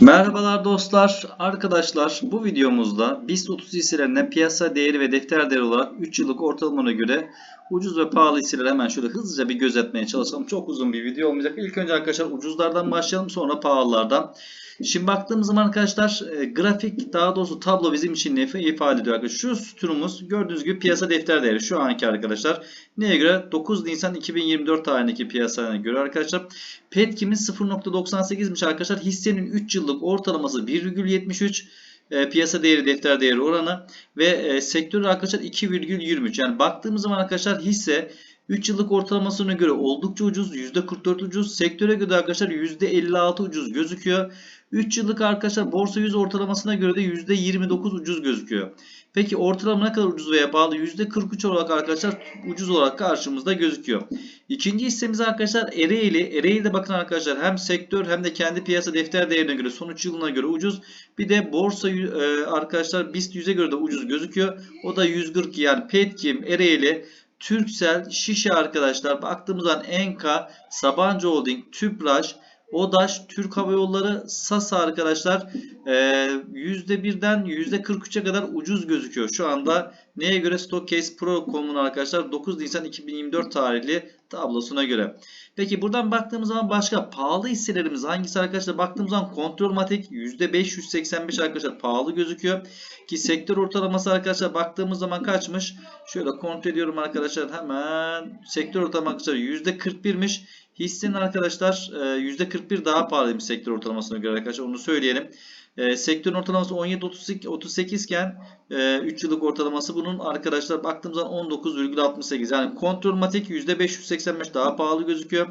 Merhabalar dostlar, arkadaşlar. Bu videomuzda BIST 30 hisselerine piyasa değeri ve defter değeri olarak 3 yıllık ortalamana göre ucuz ve pahalı hisseleri hemen şöyle hızlıca bir gözetmeye çalışalım. Çok uzun bir video olmayacak. İlk önce arkadaşlar ucuzlardan başlayalım sonra pahalılardan. Şimdi baktığımız zaman arkadaşlar e, grafik daha doğrusu tablo bizim için ne ifade ediyor arkadaşlar. Şu sütunumuz gördüğünüz gibi piyasa defter değeri şu anki arkadaşlar. Neye göre? 9 Nisan 2024 tarihindeki piyasaya göre arkadaşlar. Petkimiz 0.98'miş arkadaşlar. Hissenin 3 yıllık ortalaması 1,73 e, piyasa değeri defter değeri oranı ve e, sektör arkadaşlar 2,23 yani baktığımız zaman arkadaşlar hisse 3 yıllık ortalamasına göre oldukça ucuz. %44 ucuz. Sektöre göre arkadaşlar %56 ucuz gözüküyor. 3 yıllık arkadaşlar borsa 100 ortalamasına göre de %29 ucuz gözüküyor. Peki ortalama ne kadar ucuz veya pahalı? %43 olarak arkadaşlar ucuz olarak karşımızda gözüküyor. İkinci hissemiz arkadaşlar Ereğli. Ereğli'de bakın arkadaşlar hem sektör hem de kendi piyasa defter değerine göre son 3 yılına göre ucuz. Bir de borsa e, arkadaşlar BIST 100'e göre de ucuz gözüküyor. O da 140 yani Petkim, Ereğli, Türksel, Şişe arkadaşlar baktığımız zaman Enka, Sabancı Holding, Tüpraş, Odaş, Türk Hava Yolları, Sasa arkadaşlar %1'den %43'e kadar ucuz gözüküyor. Şu anda neye göre Stockcase Pro.com'un arkadaşlar 9 Nisan 2024 tarihli tablosuna göre. Peki buradan baktığımız zaman başka pahalı hisselerimiz hangisi arkadaşlar? Baktığımız zaman Kontrolmatik %585 arkadaşlar pahalı gözüküyor. Ki sektör ortalaması arkadaşlar baktığımız zaman kaçmış? Şöyle kontrol ediyorum arkadaşlar hemen. Sektör ortalaması arkadaşlar %41'miş. Hissenin arkadaşlar %41 daha pahalıymış sektör ortalamasına göre arkadaşlar onu söyleyelim. E, sektörün ortalaması 17.38 iken e, 3 yıllık ortalaması bunun arkadaşlar baktığımız zaman 19,68 yani Kontrolmatik %585 daha pahalı gözüküyor.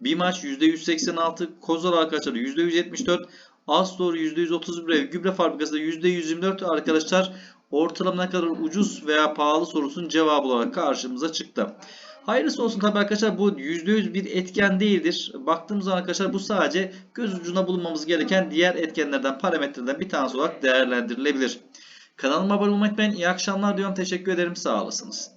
Bimaç %186, Kozal arkadaşlar %174, Astor %131 ve gübre fabrikası da %124 arkadaşlar ortalama ne kadar ucuz veya pahalı sorusunun cevabı olarak karşımıza çıktı. Hayırlısı olsun tabi arkadaşlar bu %100 bir etken değildir. Baktığımız zaman arkadaşlar bu sadece göz ucuna bulunmamız gereken diğer etkenlerden parametrelerden bir tanesi olarak değerlendirilebilir. Kanalıma abone olmayı unutmayın. İyi akşamlar diyorum. Teşekkür ederim. Sağ olasınız.